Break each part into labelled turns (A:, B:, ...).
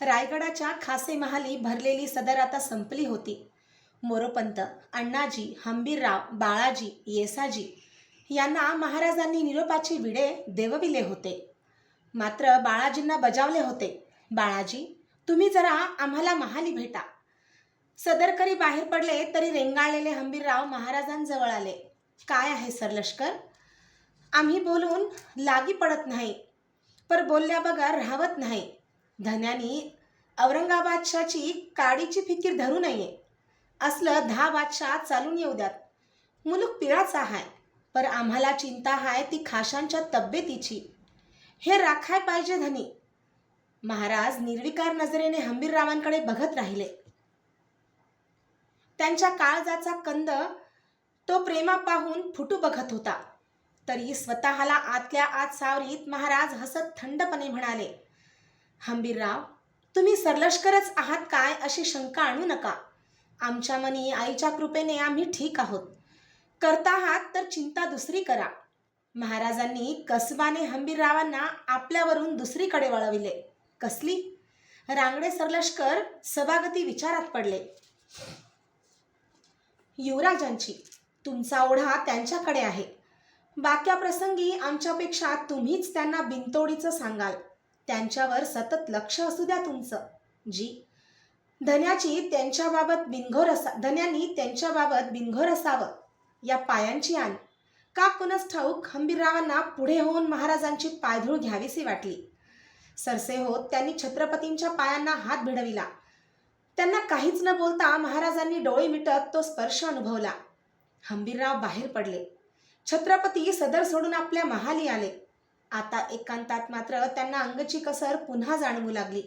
A: रायगडाच्या खासे महाली भरलेली सदर आता संपली होती. मोरोपंत अण्णाजी हंबीरराव बाळाजी येसाजी यांना महाराजांनी निरोपाची विडे देवविले होते. मात्र बाळाजींना बजावले होते. बाळाजी तुम्ही जरा आम्हाला महाली भेटा. सदरकरी बाहेर पडले तरी रेंगाळलेले हंबीरराव महाराजांजवळ आले. काय आहे सर लष्कर? आम्ही बोलून लागी पडत नाही. पर बोलल्या बघा राहत नाही. धन्यानी औरंगाबादशाची काडीची फिकीर धरू नये. असलं दहा बादशाह चालून येऊ द्यात. मुलूक पिळाचा हाय पर आम्हाला चिंता हाय ती खाशांच्या तब्येतीची. हे राखाय पाहिजे धनी. महाराज निर्विकार नजरेने हंबीररावांकडे बघत राहिले. त्यांच्या काळजाचा कंद तो प्रेमा पाहून फुटू बघत होता. तरी स्वतःला आतल्या आत सावरीत महाराज हसत थंडपणे म्हणाले हंबीरराव तुम्ही सरलष्करच आहात काय अशी शंका आणू नका. आमच्या मनी आईच्या कृपेने आम्ही ठीक आहोत. करता आहात तर चिंता दुसरी करा. महाराजांनी कसबाने हंबीररावांना आपल्यावरून दुसरीकडे वळविले. कसली? रांगडे सरलष्कर सभागती विचारात पडले. युवराजांची तुमचा ओढा त्यांच्याकडे आहे. बाक्या प्रसंगी आमच्यापेक्षा तुम्हीच त्यांना बिनतोडीचं सांगाल. त्यांच्यावर सतत लक्ष असू द्या तुमचं. जी. धन्याची त्यांच्याबाबत बिनघोर असा धन्यांनी त्यांच्याबाबत बिनघोर असावं या पायांची आण. का कुणच ठाऊक हंबीररावांना पुढे होऊन महाराजांची पायधूळ घ्यावीशी वाटली. सरसे होत त्यांनी छत्रपतींच्या पायांना हात भिडविला. त्यांना काहीच न बोलता महाराजांनी डोळे मिटत तो स्पर्श अनुभवला. हंबीरराव बाहेर पडले. छत्रपती सदर सोडून आपल्या महाली आले. आता एकांतात मात्र त्यांना अंगची कसर पुन्हा जाणवू लागली.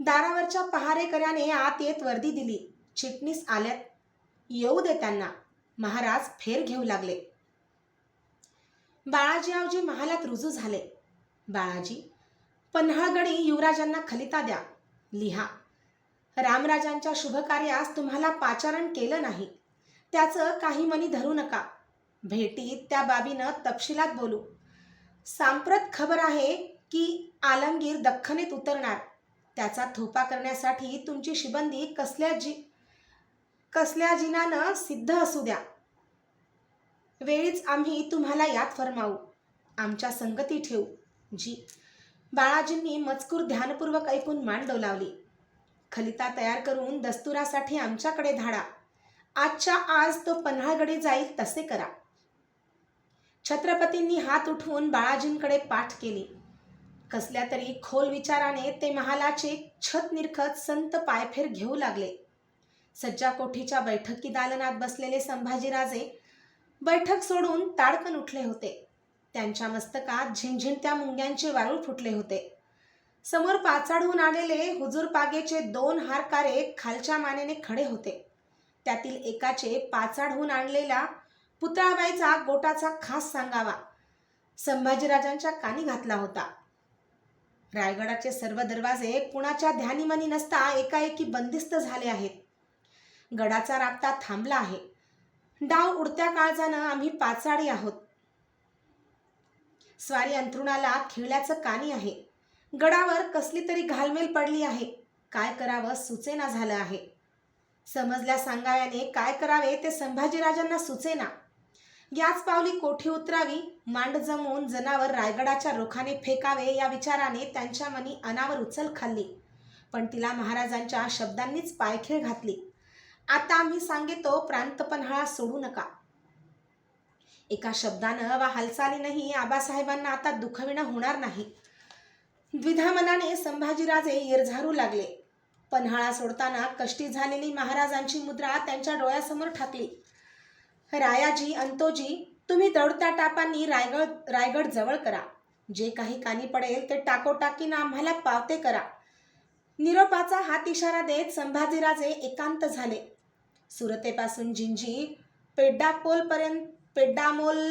A: दारावरच्या पहारेकऱ्याने आत येत वर्दी दिली. चिटणीस आल्यात. येऊ दे त्यांना. महाराज फेर घेऊ लागले. बाळाजीरावजी महालात रुजू झाले. बाळाजी पन्हाळगडी युवराजांना खलिता द्या. लिहा. रामराजांच्या शुभकार्यास तुम्हाला पाचारण केलं नाही. त्याचं काही मनी धरू नका. भेटीत त्या बाबीनं तपशिलात बोलू. सांप्रत खबर आहे की आलमगीर दख्खनीत उतरणार. त्याचा थोपा करण्यासाठी तुमची शिबंदी कसल्या जी कसल्या जिनानं सिद्ध असू द्या. वेळीच आम्ही तुम्हाला यात फरमावू. आमच्या संगती ठेवू. जी बाळाजींनी मजकूर ध्यानपूर्वक ऐकून मान डोलावली. खलिता तयार करून दस्तुरासाठी आमच्याकडे धाडा. आजच्या आज तो पन्हाळगडे जाईल तसे करा. छत्रपतींनी हात उठवून बाळाजींकडे पाठ केली. कसल्या तरी खोल विचाराने ते महालाचे छत निरखत संत पायफेर घेऊ लागले. सज्जा कोठीच्या बैठकी दालनात बसलेले संभाजीराजे बैठक सोडून ताडकन उठले होते. त्यांच्या मस्तकात झिंझिणत्या मुंग्यांचे वारूळ फुटले होते. समोर पाचाडून आलेले हुजूर पागेचे दोन हारकारे खालच्या मानेने खडे होते. त्यातील एकाचे पाचाडहून आणलेला पुतळाबाईचा गोटाचा खास सांगावा. संभाजीराजांच्या कानी घातला होता. रायगडाचे सर्व दरवाजे कुणाच्या ध्यानीमनी नसता एकाएकी बंदिस्त झाले आहेत. गडाचा राबता थांबला आहे. डाव उडत्या काळजानं आम्ही पाचाडी आहोत. स्वारी अंथरुणाला खिळल्याचं कानी आहे. गडावर कसली तरी घालमेल पडली आहे. काय करावं सुचेना झालं आहे. समजल्या सांगाव्याने काय करावे ते संभाजीराजांना सुचेना. याच पावली कोठी उतरावी? मांड जमवून जनावर रायगडाच्या रोखाने फेकावे या विचाराने त्यांच्या मनी अनावर उचल खाल्ली. पण तिला महाराजांच्या शब्दांनीच पायखेळ घातली. आता आम्ही सांगितो प्रांतपन्हाळा सोडू नका. एका शब्दानं वा हालचालीनंही आबासाहेबांना आता दुखविणं होणार नाही. द्विधा मनाने संभाजीराजे येरझारू लागले. पन्हाळा सोडताना कष्टी झालेली महाराजांची मुद्रा त्यांच्या डोळ्यासमोर ठाकली. रायाजी अंतोजी तुम्ही दौडत्या टापांनी रायगड रायगड जवळ करा. जे काही कानी पडेल ते टाकोटाकीनं आम्हाला पावते करा. निरोपाचा हात इशारा देत संभाजीराजे एकांत झाले. सुरतेपासून जिंजी पेड्डापोलपर्यंत पेड्डामोल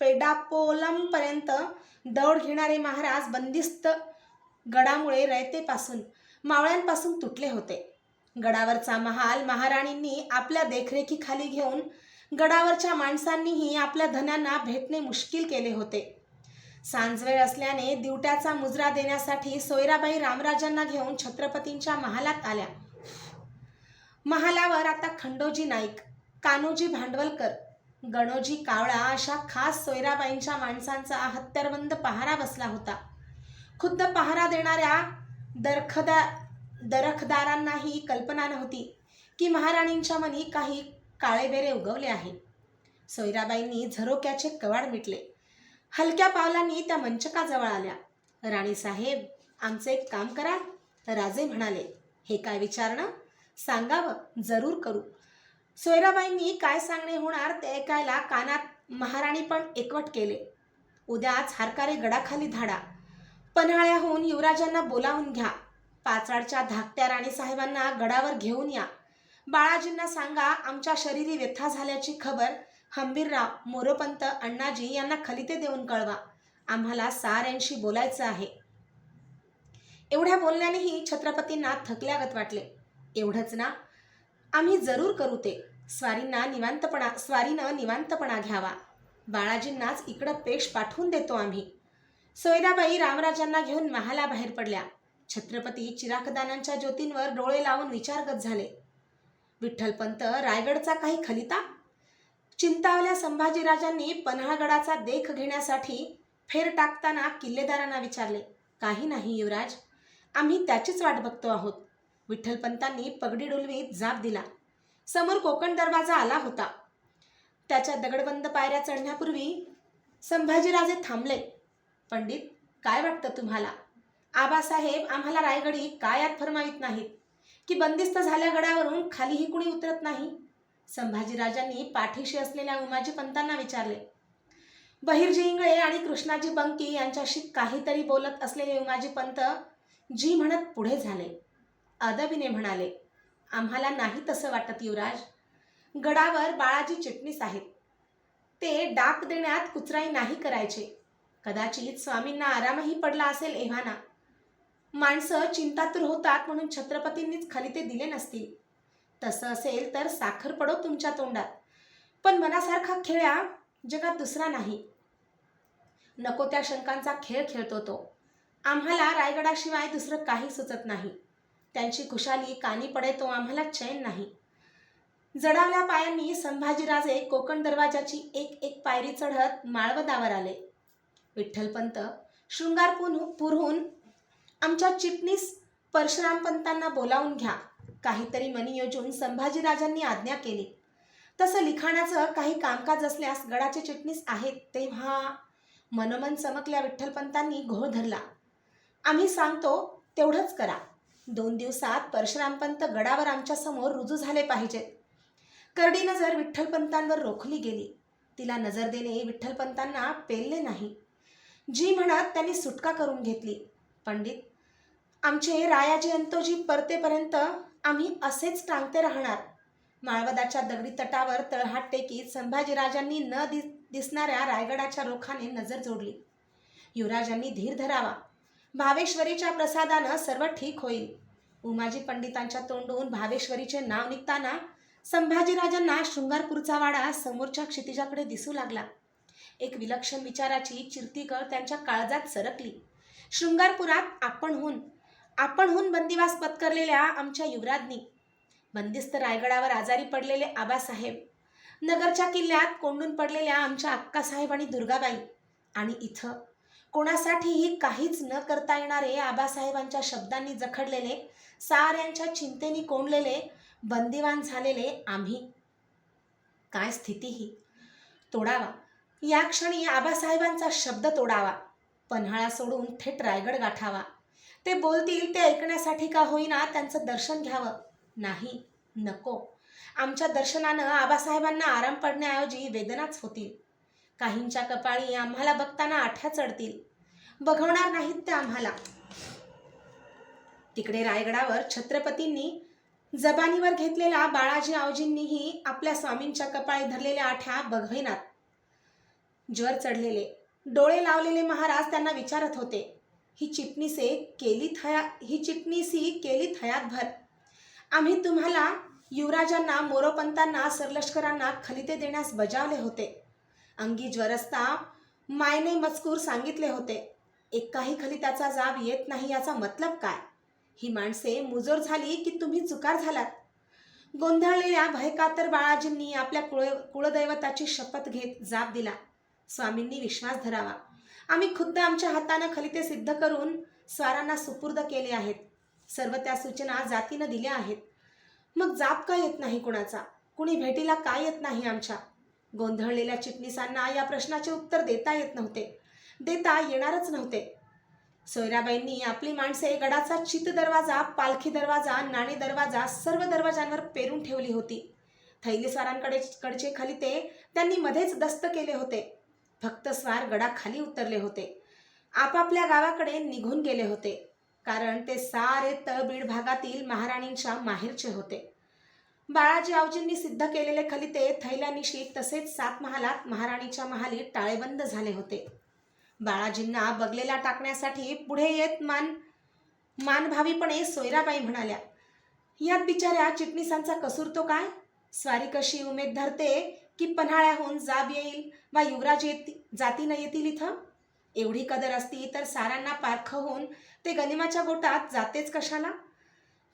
A: पेड्डापोलमपर्यंत दौड घेणारे महाराज बंदिस्त गडामुळे रयतेपासून मावळ्यांपासून तुटले होते. गडावरचा महाल महाराणींनी आपल्या देखरेखीखाली घेऊन गडावरच्या माणसांनीही आपल्या धन्यांना भेटणे मुश्किल केले होते. सांजवेळ असल्याने दिवट्याचा मुजरा देण्यासाठी सोयराबाई रामराजांना घेऊन छत्रपतींच्या महालात आल्या. महालावर आता खंडोजी नाईक कान्होजी भांडवलकर गणोजी कावळा अशा खास सोयराबाईंच्या माणसांचा हत्यारबंद पहारा बसला होता. खुद्द पहारा देणाऱ्या दरखदा दरखदारांनाही कल्पना नव्हती की महाराणींच्या मनी काही काळेबेरे उगवले आहे. सोयराबाईंनी झरोक्याचे कवाड मिटले. हलक्या पावलांनी त्या मंचकाजवळ आल्या. राणीसाहेब आमचं एक काम करा. राजे म्हणाले हे काय विचारणं? सांगावं जरूर करू. सोयराबाईंनी काय सांगणे होणार ते ऐकायला कानात महाराणी पण एकवट केले. उद्याच हारकारे गडाखाली धाडा. पन्हाळ्याहून युवराजांना बोलावून घ्या. पाचाडच्या धाकट्या राणीसाहेबांना गडावर घेऊन या. बाळाजींना सांगा आमच्या शरीरी व्यथा झाल्याची खबर हंबीरराव मोरोपंत अण्णाजी यांना खलिते देऊन कळवा. आम्हाला साऱ्यांशी बोलायचं आहे. एवढ्या बोलण्यानेही छत्रपतींना थकल्यागत वाटले. एवढंच ना आम्ही जरूर करू ते. स्वारींना निवांतपणा स्वारीनं निवांतपणा घ्यावा. बाळाजींनाच इकडं पेश पाठवून देतो आम्ही. सोयराबाई रामराजांना घेऊन महाला बाहेर पडल्या. छत्रपती चिराखदानांच्या ज्योतींवर डोळे लावून विचारगत झाले. विठ्ठलपंत रायगडचा काही खलिता? चिंतावल्या संभाजीराजांनी पन्हाळगडाचा देख घेण्यासाठी फेर टाकताना किल्लेदारांना विचारले काही नाही युवराज आम्ही त्याचीच वाट बघतो आहोत. विठ्ठलपंतांनी पगडी डुलवीत जाब दिला. समोर कोकण दरवाजा आला होता. त्याच्या दगडबंद पायऱ्या चढण्यापूर्वी संभाजीराजे थांबले. पंडित काय वाटतं तुम्हाला? आबासाहेब आम्हाला रायगडी काय यात फरमावित नाहीत? की बंदिस्त झाल्या गडावरून खालीही कुणी उतरत नाही? संभाजीराजांनी पाठीशी असलेल्या उमाजी पंतांना विचारले बहिर्जी इंगळे आणि कृष्णाजी बंकी यांच्याशी काहीतरी बोलत असलेले उमाजी पंत जी म्हणत पुढे झाले. अदबीने म्हणाले आम्हाला नाही तसं वाटत युवराज. गडावर बाळाजी चिटणीस आहेत. ते डाक देण्यात कुचराई नाही करायचे. कदाचित स्वामींना आरामही पडला असेल एव्हाना. माणसं चिंतातूर होतात म्हणून छत्रपतींनीच खाली ते दिले नसतील. तसं असेल तर साखर पडो तुमच्या तोंडात. पण मनासारखा खेळ्या जगात दुसरा नाही. नको त्या शंकांचा खेळ खेळतो तो. आम्हाला रायगडाशिवाय दुसरं काही सुचत नाही. त्यांची खुशाली कानी पडे तो आम्हाला चैन नाही. जडावल्या पायांनी संभाजीराजे कोकण दरवाजाची एक एक पायरी चढत माळवदावर आले. विठ्ठलपंत शृंगारपूरहून आमच्या चिटणीस परशुरामपंतांना बोलावून घ्या. काहीतरी मनी योजून संभाजीराजांनी आज्ञा केली. तसं लिखाणाचं काही कामकाज असल्यास गडाचे चिटणीस आहेत तेव्हा मनोमन चमकल्या विठ्ठलपंतांनी घोळ धरला. आम्ही सांगतो तेवढंच करा. दोन दिवसात परशुरामपंत गडावर आमच्यासमोर रुजू झाले पाहिजेत. करडी नजर विठ्ठलपंतांवर रोखली गेली. तिला नजर देणे विठ्ठलपंतांना पेलले नाही. जी म्हणत त्यांनी सुटका करून घेतली. पंडित आमचे रायाजी अंतोजी परतेपर्यंत आम्ही असेच टांगते राहणार. माळवदाच्या दगडी तटावर तळहाट टेकीत संभाजीराजांनी न दिस दिसणाऱ्या रायगडाच्या रोखाने नजर जोडली. युवराजांनी धीर धरावा. भावेश्वरीच्या प्रसादानं सर्व ठीक होईल. उमाजी पंडितांच्या तोंडून भावेश्वरीचे नाव निघताना संभाजीराजांना शृंगारपूरचा वाडा समोरच्या क्षितिजाकडे दिसू लागला. एक विलक्षण विचाराची चिरतीकळ त्यांच्या काळजात सरकली. शृंगारपुरात आपणहून आपणहून बंदिवास पत्करलेल्या आमच्या युवराजनी बंदिस्त रायगडावर आजारी पडलेले आबासाहेब नगरच्या किल्ल्यात कोंडून पडलेल्या आमच्या अक्कासाहेब आणि दुर्गाबाई आणि इथं कोणासाठीही काहीच न करता येणारे आबासाहेबांच्या शब्दांनी जखडलेले साऱ्यांच्या चिंतेनी कोंडलेले बंदिवान झालेले आम्ही. काय स्थिती ही तोडावा. या क्षणी आबासाहेबांचा शब्द तोडावा. पन्हाळा सोडून थेट रायगड गाठावा. ते बोलतील ते ऐकण्यासाठी का होईना त्यांचं दर्शन घ्यावं? नाही नको. आमच्या दर्शनानं आबासाहेबांना आराम पडण्याऐवजी वेदनाच होतील. काहींच्या कपाळी आम्हाला बघताना आठ्या चढतील. बघवणार नाहीत ते आम्हाला. तिकडे रायगडावर छत्रपतींनी जबानीवर घेतलेल्या बाळाजी आवजींनीही आपल्या स्वामींच्या कपाळी धरलेल्या आठ्या बघवेनात. ज्वर चढलेले डोळे लावलेले महाराज त्यांना विचारत होते. ही चिटणीसे केली थया ही चिटणीसी केली थयात भर. आम्ही तुम्हाला युवराजांना मोरोपंतांना सरलष्करांना खलिते देण्यास बजावले होते. अंगी ज्वरस्ता मायने मजकूर सांगितले होते. एकाही खलिताचा जाब येत नाही याचा मतलब काय? ही माणसे मुजोर झाली की तुम्ही चुकार झालात? गोंधळलेल्या भयकातर बाळाजींनी आपल्या कुळ कुळदैवताची शपथ घेत जाब दिला. स्वामींनी विश्वास धरावा. आम्ही खुद्द आमच्या हातानं खलिते सिद्ध करून स्वारांना सुपूर्द केले आहेत. सर्व त्या सूचना जातीनं दिल्या आहेत. मग जाप का येत नाही कुणाचा? कुणी भेटीला का येत नाही आमच्या? गोंधळलेल्या चिटणीसांना या प्रश्नाचे उत्तर देता येत नव्हते. देता येणारच नव्हते. सोयराबाईंनी आपली माणसे गडाचा चित दरवाजा पालखी दरवाजा नाणे दरवाजा सर्व दरवाजांवर पेरून ठेवली होती. थैलीस्वारांकडे कडचे खलिते त्यांनी मध्येच दस्त केले होते. फक्त स्वार गडाखाली उतरले होते. आपापल्या गावाकडे निघून गेले होते. कारण ते सारे तळबीड भागातील महाराणींच्या माहेरचे होते. बाळाजी आवजींनी सिद्ध केलेले खलिते थैल्यानिशी तसेच सात महालात महाराणीच्या महाली टाळेबंद झाले होते. बाळाजींना बगलेला टाकण्यासाठी पुढे येत मान मानभावीपणे सोयराबाई म्हणाल्या यात बिचाऱ्या चिटणीसांचा कसूर तो काय? स्वारी कशी उमेद धरते की पन्हाळ्याहून जाब येईल वा युवराज येत जातीनं येतील इथं? एवढी कदर असती तर सारांना पारखं होऊन ते गनिमाच्या गोटात जातेच कशाला?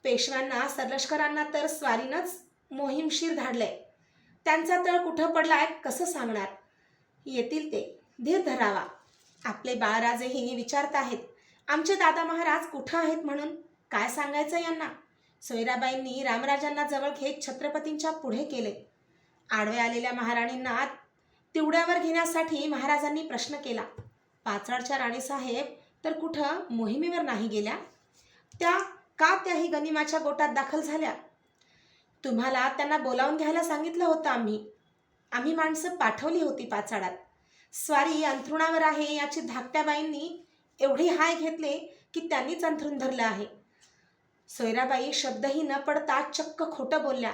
A: पेशव्यांना सरलष्करांना तर स्वारीनंच मोहीमशीर धाडलंय. त्यांचा तळ कुठं पडलाय कसं सांगणार? येतील ते धीर धरावा. आपले बाळराजेही विचारत आहेत आमचे दादा महाराज कुठं आहेत म्हणून? काय सांगायचं यांना? सोयराबाईंनी रामराजांना जवळ घेत छत्रपतींच्या पुढे केले. आडवे आलेल्या महाराणींना तिवड्यावर घेण्यासाठी महाराजांनी प्रश्न केला पाचडच्या राणीसाहेब तर कुठं मोहिमेवर नाही गेल्या? त्या का त्याही गनिमाच्या गोटात दाखल झाल्या? तुम्हाला त्यांना बोलावून घ्यायला सांगितलं होतं आम्ही. आम्ही माणसं पाठवली होती पाचाडात स्वारी अंथरुणावर आहे याची धाकट्याबाईंनी एवढी हाय घेतले की त्यांनीच अंथरून धरलं आहे. सोयराबाई शब्दही न पडता चक्क खोटं बोलल्या.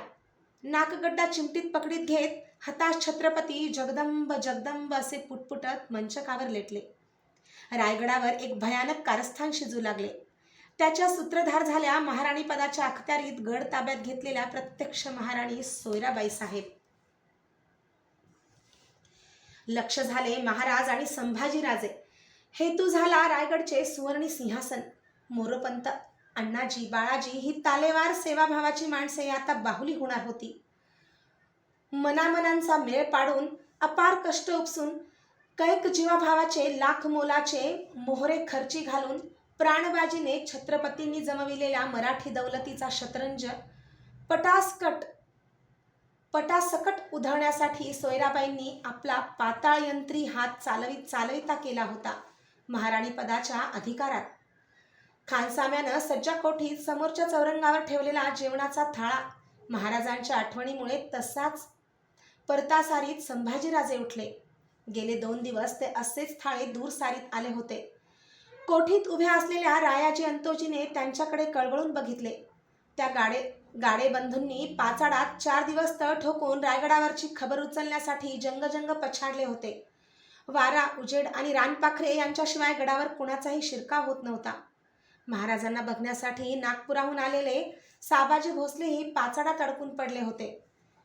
A: नाकगड्डा चिमटीत पकडीत घेत हताश छत्रपती जगदंब जगदंब असे पुटपुटत मंचकावर लेटले. रायगडावर एक भयानक कारस्थान शिजू लागले. त्याच्या सूत्रधार झाल्या महाराणी पदाच्या अखत्यारीत गड ताब्यात घेतलेल्या प्रत्यक्ष महाराणी सोयराबाई साहेब. लक्ष झाले महाराज आणि संभाजीराजे. हेतू झाला रायगडचे सुवर्णी सिंहासन मोरोपंत अण्णाजी बाळाजी ही तालेवार सेवाभावाची माणसे आता बाहुली होणार होती. मनामनांचा मेळ पाडून अपार कष्ट उपसून कैक जीवाभावाचे लाख मोलाचे मोहरे खर्ची घालून प्राणबाजीने छत्रपतींनी जमविलेल्या मराठी दौलतीचा शतरंज पटासकट पटासकट उधळण्यासाठी सोयराबाईंनी आपला पाताळयंत्री हात चालवित चालविता केला होता. महाराणी पदाच्या अधिकारात खानसाम्यानं सज्जा कोठीत समोरच्या चौरंगावर ठेवलेला जेवणाचा थाळा. महाराजांच्या आठवणीमुळे तसाच परतासारीत संभाजीराजे उठले. गेले दोन दिवस ते असेच थाळे दूर सारीत आले होते. कोठीत उभ्या असलेल्या रायाजी अंतोजीने त्यांच्याकडे कळवळून बघितले. त्या गाडे गाडेबंधूंनी पाचाडात चार दिवस तळ ठोकून रायगडावरची खबर उचलण्यासाठी जंगजंग पछाडले होते. वारा उजेड आणि रानपाखरे यांच्याशिवाय गडावर कुणाचाही शिरकाव होत नव्हता. महाराजांना बघण्यासाठी नागपुराहून आलेले साबाजी भोसलेही पाचाडात अडकून पडले होते.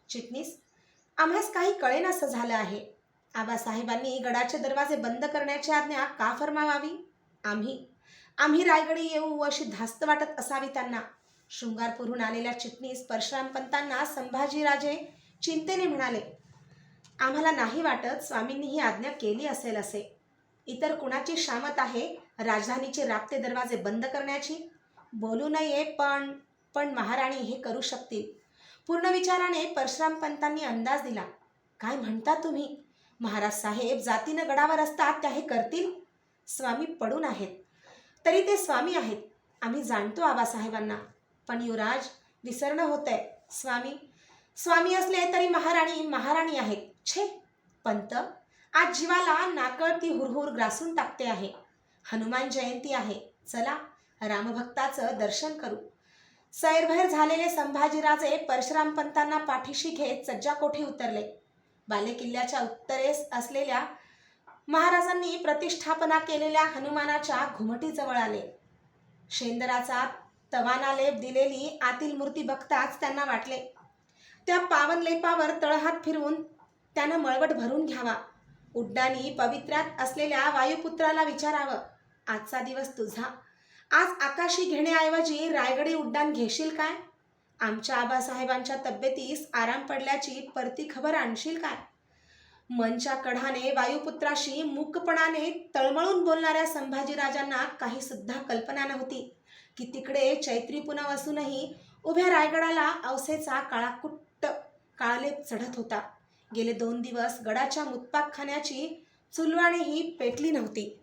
A: चिटणीस आम्हास काही कळेनासं झालं आहे. आबासाहेबांनी गडाचे दरवाजे बंद करण्याची आज्ञा का फरमावावी? आम्ही आम्ही रायगडी येऊ अशी धास्त वाटत असावी त्यांना. शृंगारपूरहून आलेल्या चिटणीस परशुरामपंतांना संभाजीराजे चिंतेने म्हणाले आम्हाला नाही वाटत स्वामींनी ही आज्ञा केली असेल असे. इतर कुणाची शामत आहे राजधानीचे राबते दरवाजे बंद करण्याची? बोलू नये पण पण महाराणी हे करू शकतील. पूर्ण विचाराने परशुराम पंतांनी अंदाज दिला. काय म्हणता तुम्ही? महाराज साहेब जातीनं गडावर असतात त्या हे करतील? स्वामी पडून आहेत. तरी ते स्वामी आहेत. आम्ही जाणतो आबासाहेबांना. पण युवराज विसरणं होतंय. स्वामी स्वामी असले तरी महाराणी महाराणी आहेत. छे पंत आज जीवाला नाकळती हुरहुर ग्रासून टाकते आहे. हनुमान जयंती आहे. चला रामभक्ताचं दर्शन करू. सैरभैर झालेले संभाजीराजे परशुराम पंतांना पाठीशी घेत सज्जा कोठी उतरले. बालेकिल्ल्याच्या उत्तरेस असलेल्या महाराजांनी प्रतिष्ठापना केलेल्या हनुमानाच्या घुमटीजवळ आले. शेंदराचा तवाना लेप दिलेली आतील मूर्ती बघताच त्यांना वाटले. त्या पावन लेपावर तळहात फिरवून त्यानं मळवट भरून घ्यावा. उड्डाणी पवित्रात असलेल्या वायुपुत्राला विचारावं. आजचा दिवस तुझा. आज आकाशी घेण्याऐवजी रायगडी उड्डाण घेशील काय? आमच्या आबासाहेबांच्या तब्येतीस आराम पडल्याची परती खबर आणशील काय? मनच्या कढाने वायुपुत्राशी मूकपणाने तळमळून बोलणाऱ्या संभाजीराजांना काही सुद्धा कल्पना नव्हती. की तिकडे चैत्री पुनव असूनही उभ्या रायगडाला अवसेचा काळाकुट्ट काळलेप चढत होता. गेले दोन दिवस गडाच्या मुतपाकखान्याची चुलवाणीही पेटली नव्हती.